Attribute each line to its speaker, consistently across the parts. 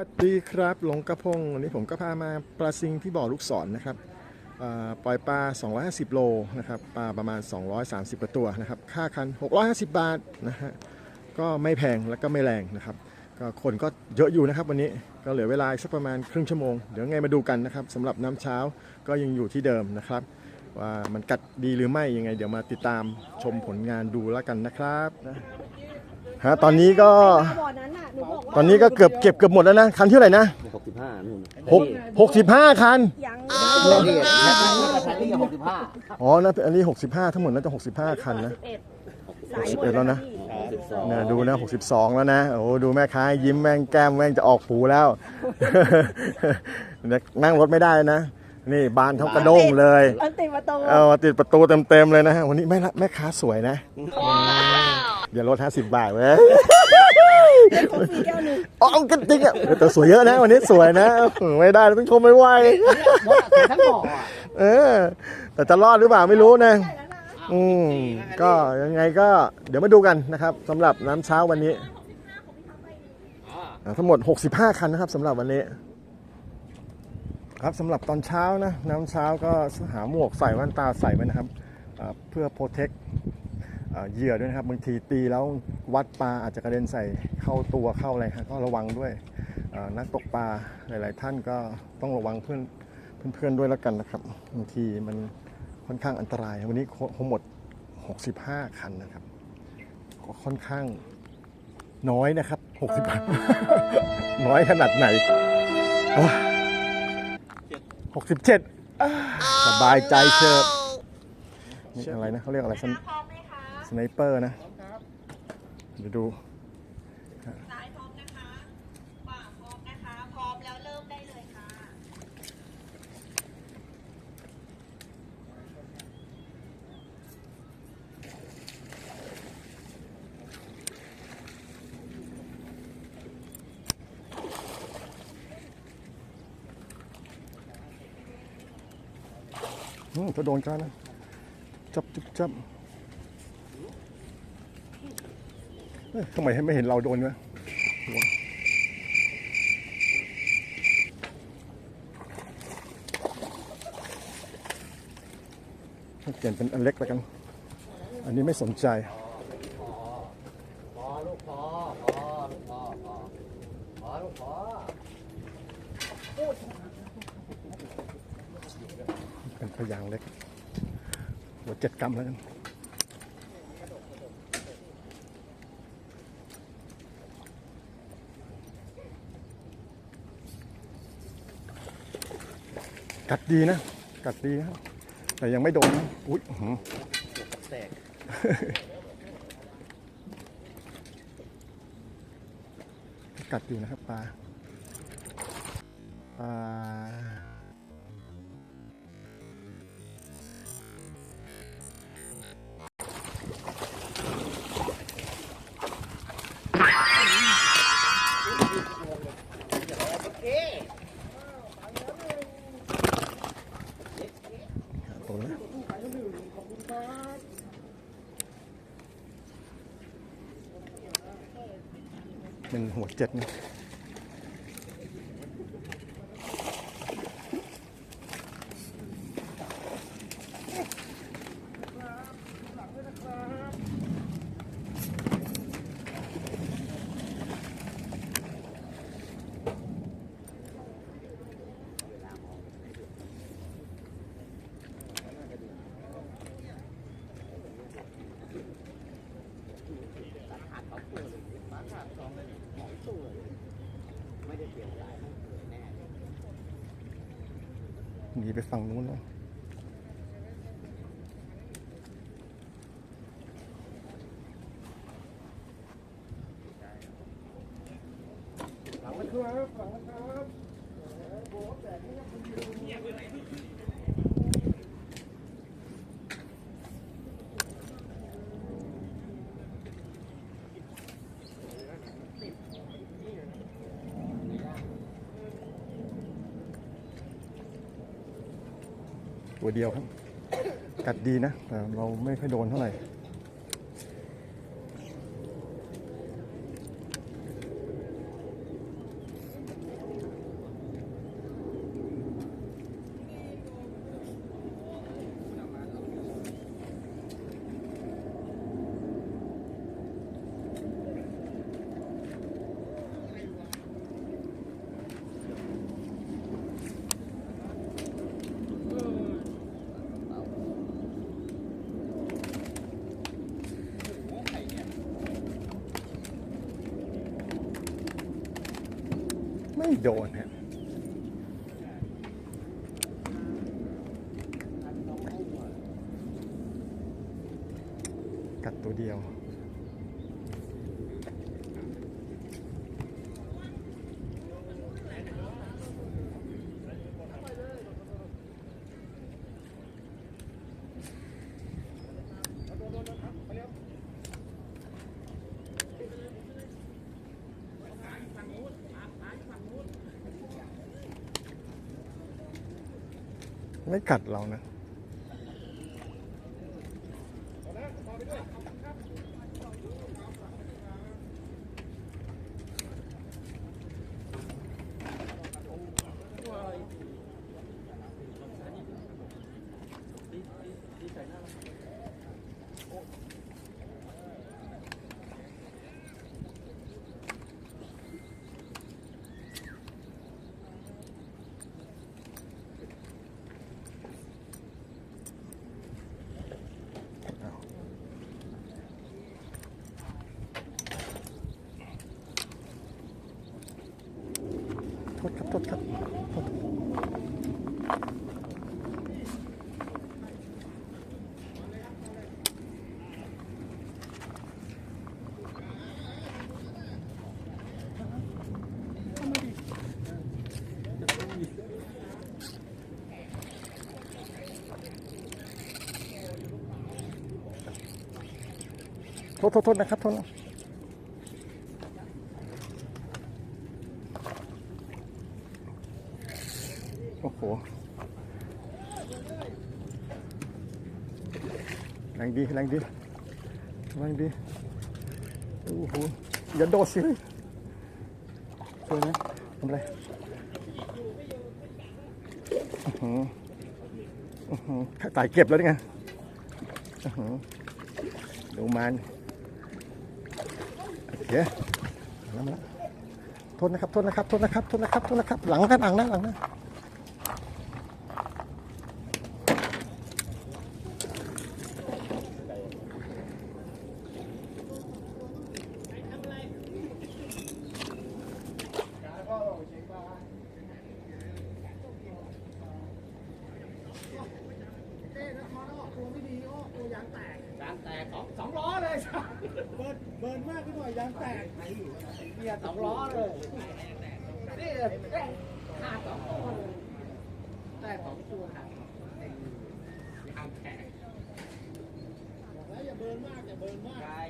Speaker 1: วัสดีครับหลงกระพงวันนี้ผมก็พามาปลาซิงที่บ่อลูกศรนนะครับปล่อยปลา 250 โลนะครับปลาประมาณ 230กว่าตัวนะครับค่าคัน 650 บาทนะฮะก็ไม่แพงแล้วก็ไม่แรงนะครับก็คนก็เยอะอยู่นะครับวันนี้ก็เหลือเวลาสักประมาณครึ่งชั่วโมงเดี๋ยวไงมาดูกันนะครับสำหรับน้ำเช้าก็ยังอยู่ที่เดิมนะครับ ว่ามันกัดดีหรือไม่ยังไง เดี๋ยวมาติดตามชมผลงานดูแล้วกันนะครับนะ ฮะตอนนี้ก็
Speaker 2: บ่อนั้นน่ะหนูบอกว่า
Speaker 1: ตอนนี้ก็เกือบเก็บเกือบหมดแล้วนะคันที่เท่าไหร่นะ
Speaker 3: หกสิบห้านู่น
Speaker 1: หกหกสิบห้าคัน
Speaker 2: ยัง
Speaker 3: นี่แค่นี้ก็ใช้ที่หกสิบห้า
Speaker 1: อ๋อนะอันนี้หกสิบห้าทั้งหมดน่าจะหกสิบห้าคันนะ
Speaker 2: สายหมด
Speaker 1: 61แล้วนะ
Speaker 3: สิบสอง
Speaker 1: เนี่ยดูนะหกสิบสองแล้วนะ โอ้โหดูแม่ค้ายิ้มแม่งแก้มแม่งจะออกหูแล้วเนี่ยนั่งรถไม่ได้นะ นี่บานเท่ากระด้งเลย
Speaker 2: อันติดประตู
Speaker 1: เอามาติดประตูเต็มๆเลยนะฮะวันนี้แม่ละแม่ค้าสวยนะเดี๋ยวลดห้าสิบบาทเว้ย
Speaker 2: คอฟฟี่แก้วหนึ่ง
Speaker 1: อ๋อกันจริงอะแต่สวยเยอะนะ วันนี้สวยนะไม่ได้ต้องชมไม่ไหว
Speaker 3: ทั้งบ่ออะ
Speaker 1: เออ แต่จะรอดหรือเปล่าไม่รู้นะอืมก็ยังไงก็เดี๋ยวมาดูกันนะครับสำหรับน้ำเช้าวันนี้อ่าทั้งหมด 65 คันนะครับสำหรับวันนี้ ครับสำหรับตอนเช้านะ น้ำเช้าก็หาหมวกใส่แว่นตาใส่ไว้นะครับอ่าเพื่อโปรเทค เหยื่อด้วยนะครับบางทีตีแล้ววัดปลาอาจจะกระเด็นใส่เข้าตัวเข้าอะไรฮะก็ระวังด้วยอ่านักตกปลาหลาย ๆ ท่านก็ต้องระวังเพื่อนเพื่อนๆด้วยแล้วกันนะครับบางทีมันค่อนข้างอันตราย วันนี้คงหมด 65 คันนะครับก็ค่อนข้างน้อยนะครับ65น้อยขนาดไหนโอ้ย67อ่าสบายใจเชิบนี่อะไรนะเขาเรียกอะไร สไนเปอร์นะ เดี๋ยวดู
Speaker 2: ซ้ายพร้อมนะคะขวาพร้อมนะคะ พร้อมแล้วเริ่มได้เลยค่ะ
Speaker 1: อืมจะโดนกันนะ จับจับจับเอ้ย ทำไมไม่เห็นเราโดนวะเปลี่ยนเป็นอันเล็กแล้วกัน อันนี้ไม่สนใจ
Speaker 3: พอลูกพอพอลูกพอพอพอลูกพอ
Speaker 1: เป็นพยางเล็กหัวเจ็ดกรัมแล้วกัน กัดดีนะ กัดดีนะแต่ยังไม่โดนนะอุ้ยอื้อหือ
Speaker 3: แตก
Speaker 1: กัดอยู่นะครับปลาปลา เป็นหัวเจ็ดนะ ตัวเดียวครับ กัดดีนะ แต่เราไม่ค่อยโดนเท่าไหร่ ไม่โดนฮะกัดตัวเดียว ไม่กัดเรานะ ครับโทษครับโทษโทษโทษโทษนะครับโทษนะ โอ้โหแรงดีแรงดีแรงดีโอ้โหอย่าโดดสิช่วยนะทำไรอื้อหืออื้อหือตายเก็บแล้วนี่ไงดูมันโอเคมาแล้วมาแล้วโทษนะครับ โทษนะครับ โทษนะครับ โทษนะครับ โทษนะครับ หลังนะหลังนะหลังนะ
Speaker 3: ยางแตกสองสอง
Speaker 4: ล้อเลยเบิร์นเบิร์นมากไปหน่อยยางแตก
Speaker 3: เกียสองล้อเลยนี่แตกขาดสองตัวเลยแตกสองตัวขาดยางแตก
Speaker 4: แล้วอย่าเบิร์นมากอย่าเบิร์นมาก
Speaker 3: กาย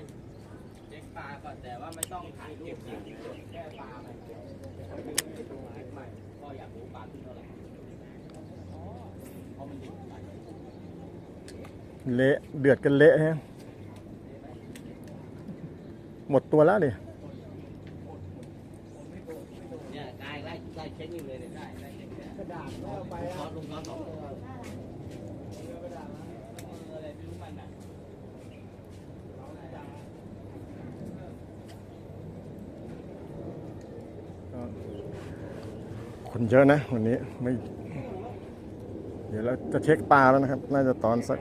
Speaker 3: เช็คปลาก่อนแต่ว่าไม่ต้องถ่ายรูปนะแค่ปลาไปดูใหม่ก็อยากรู้ปลาที่เท่าไหร่เพราะมันอยู่ไป
Speaker 1: เละเดือดกันเละฮะหมดตัวแล้ว
Speaker 3: เลย
Speaker 1: คนเยอะนะวันนี้ไม่ เดี๋ยวเราจะเช็คปลาแล้วนะครับ น่าจะตอนสัก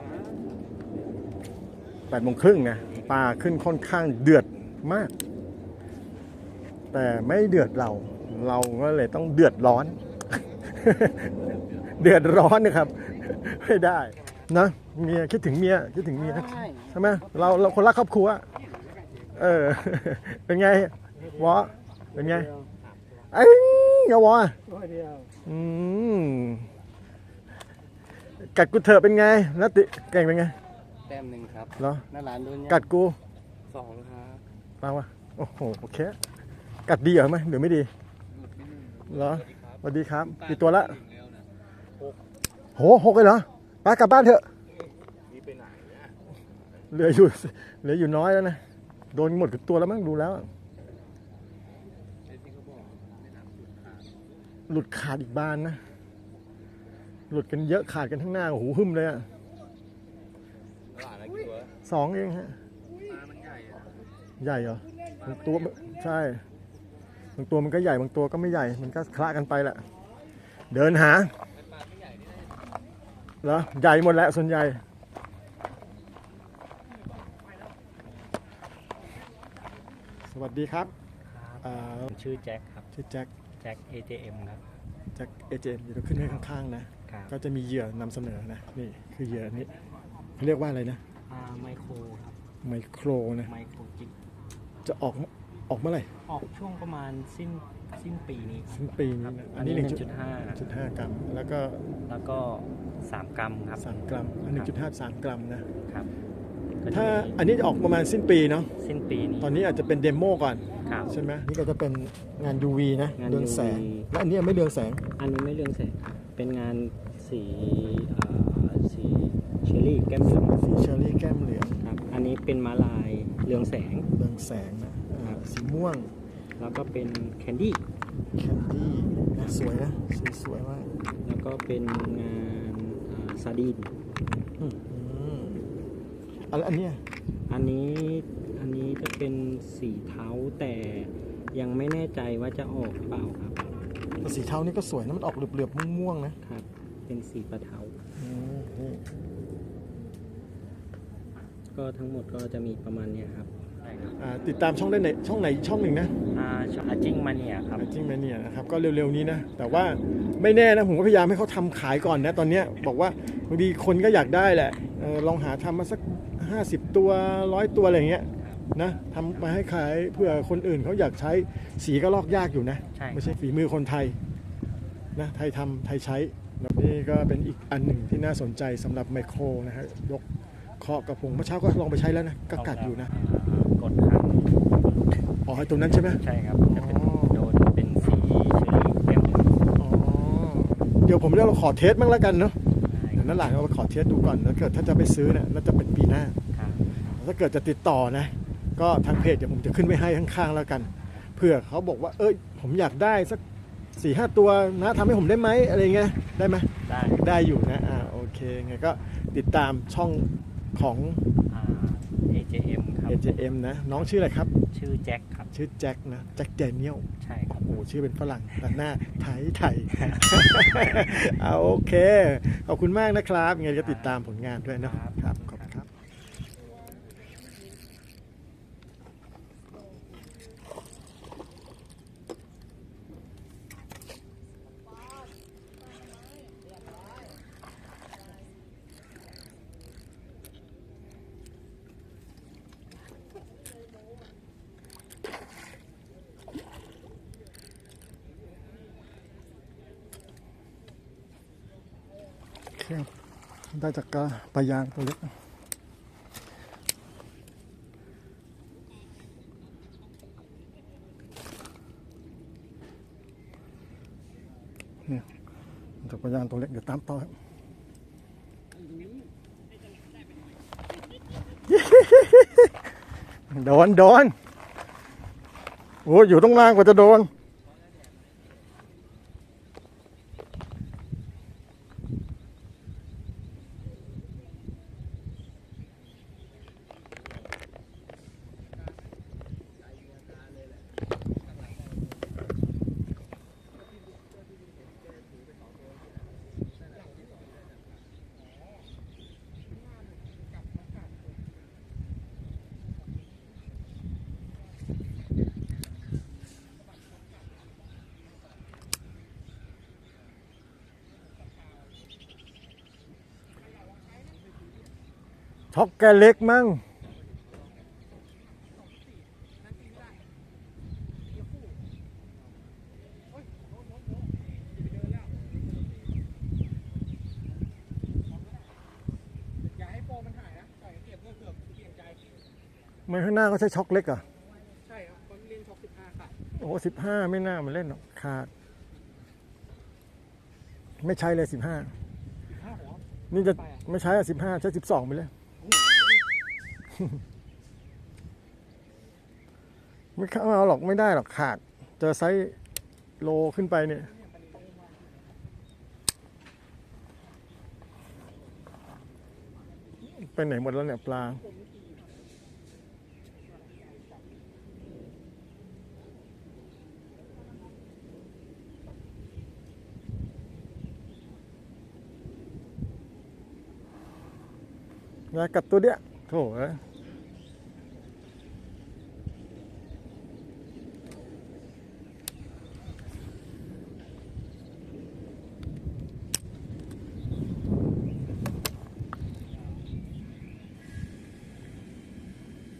Speaker 1: แปดโมงครึ่งนะปลาขึ้นค่อนข้างเดือดมาก แต่ไม่เดือดเรา เราก็เลยต้องเดือดร้อน เดือดร้อนนะครับ ไม่ได้นะเมียคิดถึงเมียคิดถึงเมียใช่ไหมเราเราคนรักครอบครัว เออ เป็นไงวะเป็นไงไอ้ยาวะ
Speaker 4: ร้อยเดียว
Speaker 1: อืมกัดกูเถอะเป็นไงนัตติเก่งเป็นไง
Speaker 3: แต้มหนึ่งครับ
Speaker 1: เหรอ
Speaker 3: หน้าร้านโดน
Speaker 1: กัดกู
Speaker 3: สองครับ
Speaker 1: เปล่าวะโอ้โหโอเค กัดดีเหรอไหมหรือไม่ดีเหรอสวัสดีครับกี่ตัวละโหหกเลยเหรอไปกลับบ้านเถอะเหลืออยู่เหลืออยู่น้อยแล้วนะโดนหมดทุกตัวแล้วมั้งดูแล้ว หลุดขาดอีกบานนะ หลุดกันเยอะขาดกันทั้งหน้าโอ้โหหึ่มเลยอะ สองเองฮะใหญ่เหรอบางตัวใช่บางตัวมันก็ใหญ่บางตัวก็ไม่ใหญ่ มันก็คละกันไปแหละ เดินหาเหรอใหญ่หมดแล้วส่วนใหญ่สวัสดีครับอ่า
Speaker 3: ชื่อแจ็คครับ
Speaker 1: ชื่อแจ็ค
Speaker 5: จ็ค AJM ครับ
Speaker 1: จากเอเจนเดี๋ยวเราขึ้นให้ข้างๆนะ
Speaker 5: ครับ
Speaker 1: ก็จะมีเหยื่อนำเสนอนะ นี่คือเหยื่ออันนี้เรียกว่าอะไรนะ
Speaker 5: อ่า ไมโครครับ
Speaker 1: ไมโครนะ
Speaker 5: ไมโครจิก
Speaker 1: จะออกออกเมื่อไหร่
Speaker 5: ออกช่วงประมาณสิ้นสิ้นปีนี้ครับ
Speaker 1: สิ้นปีนี้นะอันนี้
Speaker 5: อันนี้
Speaker 1: 1.5 1.5กรัม แล้วก็
Speaker 5: แล้วก็3กรัมครับ
Speaker 1: 3กรัมอัน1.5 3กรัมนะ
Speaker 5: ครับก็จะ
Speaker 1: ถ้า
Speaker 5: มี
Speaker 1: อันนี้จะออกประมาณสิ้นปีเนาะ
Speaker 5: สิ้นปีนี้
Speaker 1: ตอนนี้อาจจะเป็นเดโมก่อน
Speaker 5: ครับ
Speaker 1: ใช่ไหมนี่ก็จะเป็นงาน UV นะ
Speaker 5: งาน
Speaker 1: เรืองแสง
Speaker 5: UV
Speaker 1: และอันนี้ไม่เรืองแสง
Speaker 5: อันนี้ไม่เรื่องแสงครับเป็นงานสีอ่าสี เชอรี่แก้มเหลือง
Speaker 1: สีเชอรี่แก้มเหลือง
Speaker 5: ครับ อันนี้เป็นม้าลายเรืองแสง
Speaker 1: เรืองแสงนะอ่าสีม่วง
Speaker 5: แล้วก็เป็นแคนดี้
Speaker 1: แคนดี้นะสวยนะสีสวยมาก
Speaker 5: แล้วก็เป็นงานอ่าซาดีน
Speaker 1: อืมอืมอะแล้วอันเนี้ย
Speaker 5: อันนี้อันนี้จะเป็นสีเทาแต่ยังไม่แน่ใจว่าจะออกเปล่าครับ
Speaker 1: แต่สีเทานี่ก็สวยนะมันออกเหลือบๆม่วงๆนะครับ
Speaker 5: เป็นสีปลาเทา
Speaker 1: อืมนี่
Speaker 5: ก็ทั้งหมดก็จะมีประมาณเนี้ยครับใช่ครับ
Speaker 1: อ่าติดตามช่องได้ไหนช่องไหนช่องหนึ่งนะ
Speaker 5: อ่าอาจิ้งมาเนี่ยครับ
Speaker 1: จริงไหมเนี่ยนะครับก็เร็วๆนี้นะ แต่ว่าไม่แน่นะผมก็พยายามให้เขาทำขายก่อนนะ ตอนเนี้ยบอกว่าบางทีคนก็อยากได้แหละเออลองหาทำมาสัก 50 ตัวร้อยตัวอะไรอย่างเงี้ยนะทำมาให้ขายเพื่อคนอื่นเขาอยากใช้สีก็ลอกยากอยู่นะ
Speaker 5: ใช่
Speaker 1: ไม่ใช่ฝีมือคนไทยนะไทยทำไทยใช้แล้วนี่ก็เป็นอีกอันหนึ่งที่น่าสนใจสำหรับไมโครนะฮะยก เคาะกระพงเมื่อเช้าก็ลองไปใช้แล้วนะก็กัดอยู่นะ
Speaker 5: กดครับ
Speaker 1: อ๋อไอ้ตรงนั้นใช่ไหม
Speaker 5: ใช่ครับจะเป็น
Speaker 1: อ๋อ
Speaker 5: โดนเป็นสีเชอรี่แก้มเหลือง
Speaker 1: อ๋อเดี๋ยวผมเรียกเราขอเทสบ้างแล้วกันเนาะ
Speaker 5: ได้
Speaker 1: เดี๋ยวนั่นหลังเราไปขอเทสดูก่อนแล้วเกิดถ้าจะไปซื้อเนี่ยน่าจะเป็นปีหน้า
Speaker 5: ครับ
Speaker 1: ถ้าเกิดจะติดต่อนะ ก็ทางเพจเดี๋ยวผมจะขึ้นไว้ให้ข้างๆแล้วกันเผื่อเขาบอกว่า เอ้ย ผมอยากได้สักสี่ห้าตัวนะทำให้ผมได้ไหมอะไรเงี้ยได้ไหม
Speaker 5: ได้
Speaker 1: ได้อยู่นะอ่าโอเคไงก็ติดตามช่อง ของ
Speaker 5: อ่า AJM ครับ
Speaker 1: AJM นะ น้องชื่ออะไรครับ
Speaker 5: ชื่อแจ็คครับ
Speaker 1: ชื่อแจ็คนะ แจ็คแดเนียล
Speaker 5: ใช่ครับ
Speaker 1: โอ้โหชื่อเป็นฝรั่งแต่หน้าไทยไทยเอาโอเค ขอบคุณมากนะครับยังไงก็ติดตามผลงานด้วยนะครับ ครับได้จากกระปลายางตัวเล็กนี่จากปลายางตัวเล็กเดี๋ยวตามต่อครับโดนโดนโอ้อยู่ตรงล่างกว่าจะโดน ช็อกแกเล็กมั้งมันข้างหน้าก็ใช้ช็อกเล็กเหรอะ
Speaker 3: ใช่ครับคนเรียนช็อปสิบห้าค่ะ
Speaker 1: โอ้สิบห้าไม่น่ามันเล่นหรอกขาด ไม่ใช้เลยสิบห้า
Speaker 3: ห้าหัว
Speaker 1: นี่จะไม่ใช้อะสิบห้าใช้สิบสองไปเลย ไม่เข้าเอาหรอกไม่ได้หรอกขาด เจอไซส์โลขึ้นไปเนี่ยไปไหนหมดแล้วเนี่ยปลายากั ดตัวเดียวโถ่เอ้ย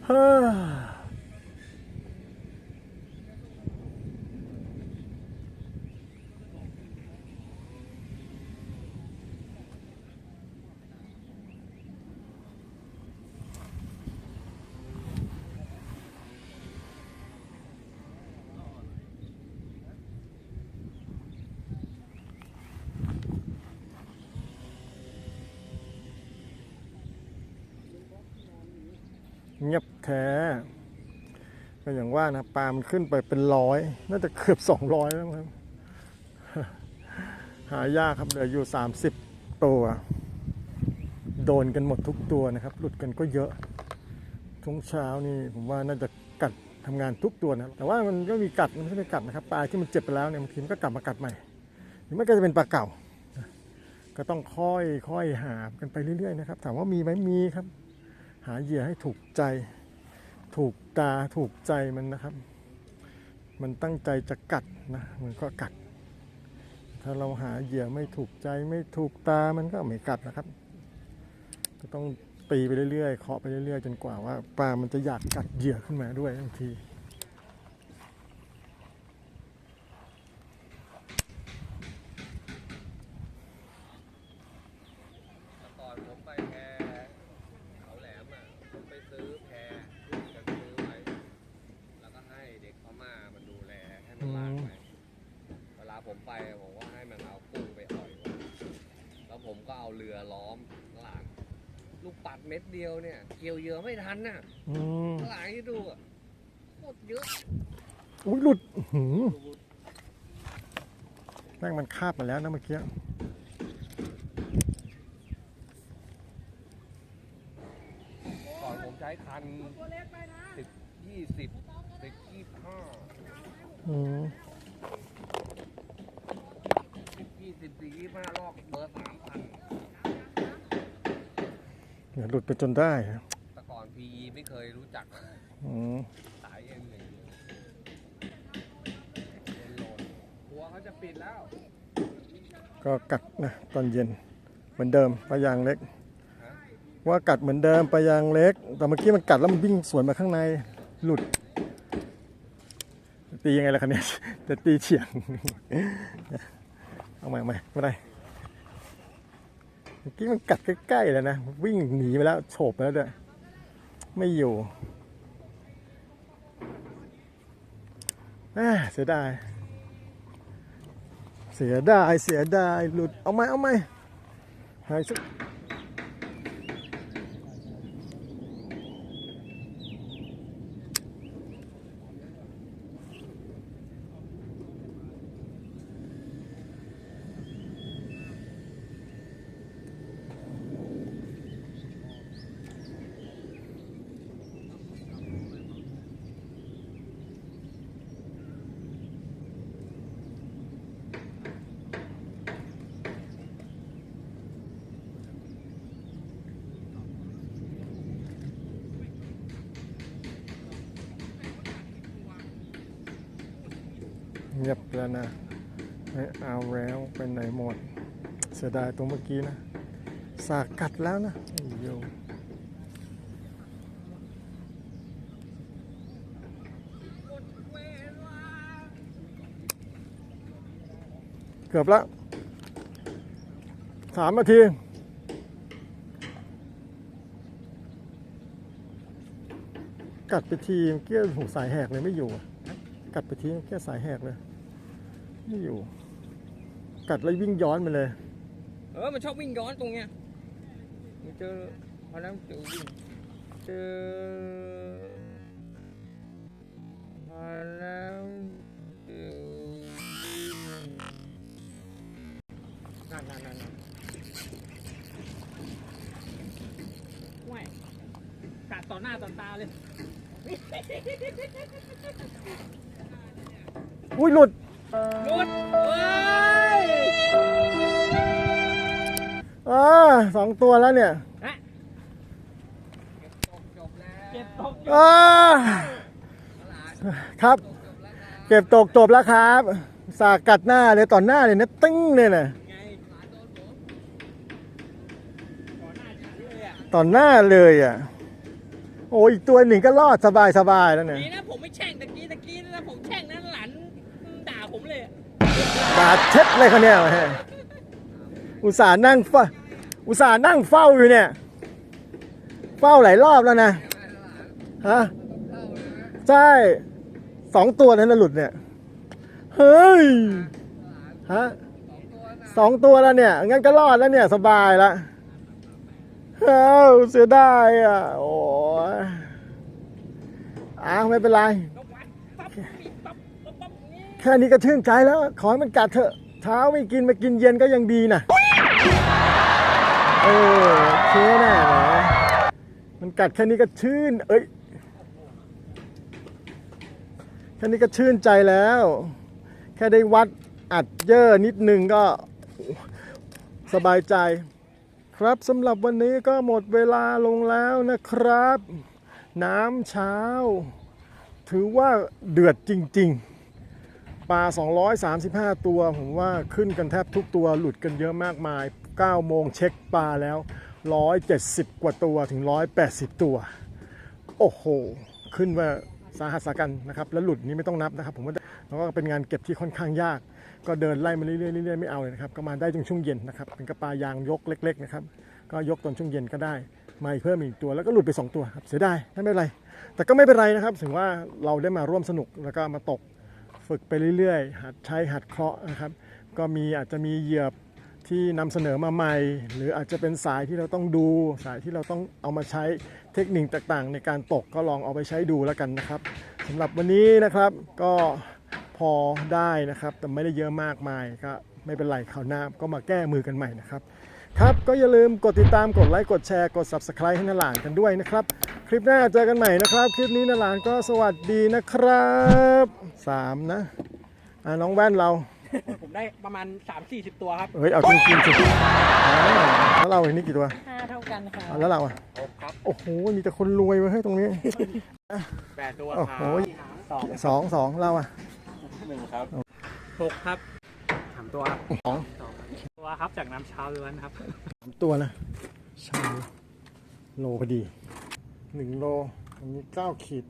Speaker 1: เฮ้อเงียบ แท้ ก็อย่างว่านะปลามันขึ้นไปเป็นร้อย น่าจะเกือบสองร้อยแล้วมั้งหายากครับเหลืออยู่30ตัว โดนกันหมดทุกตัวนะครับ หลุดกันก็เยอะทุกเช้านี่ผมว่าน่าจะกัดทำงานทุกตัวนะ แต่ว่ามันก็มีกัดมันไม่ใช่ไม่กัดนะครับ ปลาที่มันเจ็บไปแล้วเนี่ยบางทีมันก็กลับมากัดใหม่ หรือไม่ก็จะเป็นปลาเก่า ก็ต้องค่อยค่อยหากันไปเรื่อยๆนะครับ ถามว่ามีไหมมีครับ หาเหยื่อให้ถูกใจ ถูกตาถูกใจมันนะครับ มันตั้งใจจะกัดนะมันก็กัด ถ้าเราหาเหยื่อไม่ถูกใจไม่ถูกตามันก็ไม่กัดนะครับ ก็ต้องตีไปเรื่อยๆเคาะไปเรื่อยๆ จนกว่าว่าปลามันจะอยากกัดเหยื่อขึ้นมาด้วยบางที
Speaker 6: แต่ก่อนผมไปแพเขาแหลมอะ ผมไปซื้อแพรุ่นกันซื้อไว้ แล้วก็ให้เด็กพม่ามันดูแลให้มันลากไป เวลาผมไปผมก็ให้มันเอากุ้งไปอ่อยไว้แล้วผมก็เอาเรือล้อมข้างหลังลูกปัดเม็ดเดียวเนี่ย เกี่ยวเหยื่อไม่ทันน่ะ
Speaker 1: อืม
Speaker 6: ข้างหลังที่ดูอะโคตรเยอะ
Speaker 1: อุ้ยหลุดอื้อหือแม่งมันคาบมาแล้วนะเมื่อกี้
Speaker 6: ก่อนผมใช้คันสิบยี่สิบสิบยี่ห้า
Speaker 1: อืม
Speaker 6: สิบยี่สิบสี่ยี่ห้าลอกเบอร์สามพัน
Speaker 1: เนี่ยหลุดไปจนได้นะ
Speaker 6: แต่ก่อนพี ไม่เคยรู้จัก
Speaker 1: อืม
Speaker 6: สายเอ็นหนึ่งเอ็นโหลดกลัวเขาจะปิดแล้ว
Speaker 1: ก็กัดนะตอนเย็นเหมือนเดิมปลายางเล็ก ว่ากัดเหมือนเดิมปลายางเล็ก แต่เมื่อกี้มันกัดแล้วมันวิ่งสวนมาข้างในหลุด ตียังไงล่ะคะเนี่ยจะตีเฉียง เอาใหม่เอาใหม่ไม่ได้เมื่อกี้มันกัดใกล้ๆแล้วนะ วิ่งหนีไปแล้วโฉบไปแล้วด้วย ไม่อยู่อ่าเสียดาย เสียดาย เสียดาย หลุด เอาไหมเอาไหมหายสัก งียบแล้วนะ ไม่เอาแล้วไปไหนหมด เสียดายตรงเมื่อกี้นะ สากกัดแล้วนะโยเกือบแล้วสามนาทีกัดไปทีเมื่อกี้หูสายแหกเลยไม่อยู่ กัดไปทีเมื่อกี้สายแหกเลย ไม่อยู่ กัดแล้ววิ่งย้อนไปเลย
Speaker 5: เออ มันชอบวิ่งย้อนตรงเนี้ยมันเจอพอแล้วเจอวิ่งเจอพอแล้วเจอนั่นนั่นนั่นนั่นว้ายกัดต่อหน้าต่อตาเลย
Speaker 1: อุ้ยหลุด
Speaker 5: หลุดเว้ย
Speaker 1: อ่าสองตัวแล้วเนี่ย
Speaker 5: ฮะ
Speaker 6: จบจบแล้ว
Speaker 5: เก็บตก
Speaker 1: อ่าครับ เก็บตกจบแล้วครับ สากกัดหน้าเลยต่อหน้าเลยนะติ้งเลยนะ
Speaker 5: ไงต่อหน้าฉันเลยอะ
Speaker 1: ต่อหน้าเลยอะ โอ้ยอีกตัวหนึ่งก็รอดสบายสบายแล้วเนี่ย
Speaker 5: ดีนะผมไม่แช่งตะกี้
Speaker 1: บาดเช็ดเลยเขาเนี่ยอุตส่าห์นั่งเฝ้าอุตส่าห์นั่งเฝ้าอยู่เนี่ย เฝ้าหลายรอบแล้วนะฮะใช่สองตัวนั้นหลุดเนี่ย เฮ้ยฮะสองตัวแล้วเนี่ย งั้นก็รอดแล้วเนี่ย สบายละเฮ้ยเสียดายอะ โอ้ยอ้าวไม่เป็นไร
Speaker 5: ก็วัดปั๊บมีปั๊บปั๊บปั๊บอย่างนี้
Speaker 1: แค่นี้ก็ชื่นใจแล้ว ขอให้มันกัดเถอะ เช้าไม่กินมากินเย็นก็ยังดีนะเออโอเคแน่แหมมันกัดแค่นี้ก็ชื่น เอ้ยแค่นี้ก็ชื่นใจแล้ว แค่ได้วัดอัดเยอะนิดนึงก็สบายใจ ครับสำหรับวันนี้ก็หมดเวลาลงแล้วนะครับ น้ำเช้า ถือว่าเดือดจริง ๆ ปลา 235 ตัว ผมว่าขึ้นกันแทบทุกตัวหลุดกันเยอะมากมาย 9 โมงเช็คปลาแล้ว 170 กว่าตัวถึง 180 ตัว โอ้โห ขึ้นว่าสาหัสสากันนะครับ แล้วหลุดนี้ไม่ต้องนับนะครับ ผมว่าแล้วก็เป็นงานเก็บที่ค่อนข้างยาก ก็เดินไล่มาเรื่อยๆเรื่อยๆไม่เอาเลยนะครับ ก็มาได้จนช่วงเย็นนะครับ เป็นกระปายางยกเล็ก ๆ นะครับ ก็ยกตอนช่วงเย็นก็ได้ มาอีกเพิ่มอีกตัวแล้วก็หลุดไป 2 ตัวครับ เสียดายไม่เป็นไร แต่ก็ไม่เป็นไรนะครับ ถึงว่าเราได้มาร่วมสนุกแล้วก็มาตก ฝึกไปเรื่อยๆ หัดใช้หัดเคาะนะครับ ก็มีอาจจะมีเหยื่อที่นำเสนอมาใหม่ หรืออาจจะเป็นสายที่เราต้องดูสายที่เราต้องเอามาใช้เทคนิคต่างๆ ในการตกก็ลองเอาไปใช้ดูแล้วกันนะครับสำหรับวันนี้นะครับก็พอได้นะครับ แต่ไม่ได้เยอะมากมายก็ไม่เป็นไรคราวหน้าก็มาแก้มือกันใหม่นะครับ ครับก็อย่าลืมกดติดตามกดไลค์กดแชร์กด Subscribe ให้นาหลานกันด้วยนะครับ คลิปหน้าเจอกันใหม่นะครับ คลิปนี้นาหลานก็สวัสดีนะครับสามนะอะน้องแว่นเรา
Speaker 5: ผมได้ประมาณ 3-40 ตัวครับ
Speaker 1: เฮ้ย เอาจริงๆสิอ่าแล้วเราอันนี้กี่ตัว
Speaker 5: ห้าเท่ากันค่ะ
Speaker 1: อะแล้วเราอะโอ้โห มีแต่คนรวยเว้ยเฮ้ยตรงนี้
Speaker 5: แปดตัว
Speaker 1: โอ้โห
Speaker 5: สอง
Speaker 1: สองสองเราอะ
Speaker 5: หนึ่งครับหกครับสามตัวครับ
Speaker 1: สอง
Speaker 5: ตัวครับจากน้ำเช้าล้วนครับ
Speaker 1: สามตัวนะใช่โลพอดี หนึ่งโลอันนี้เก้าขีด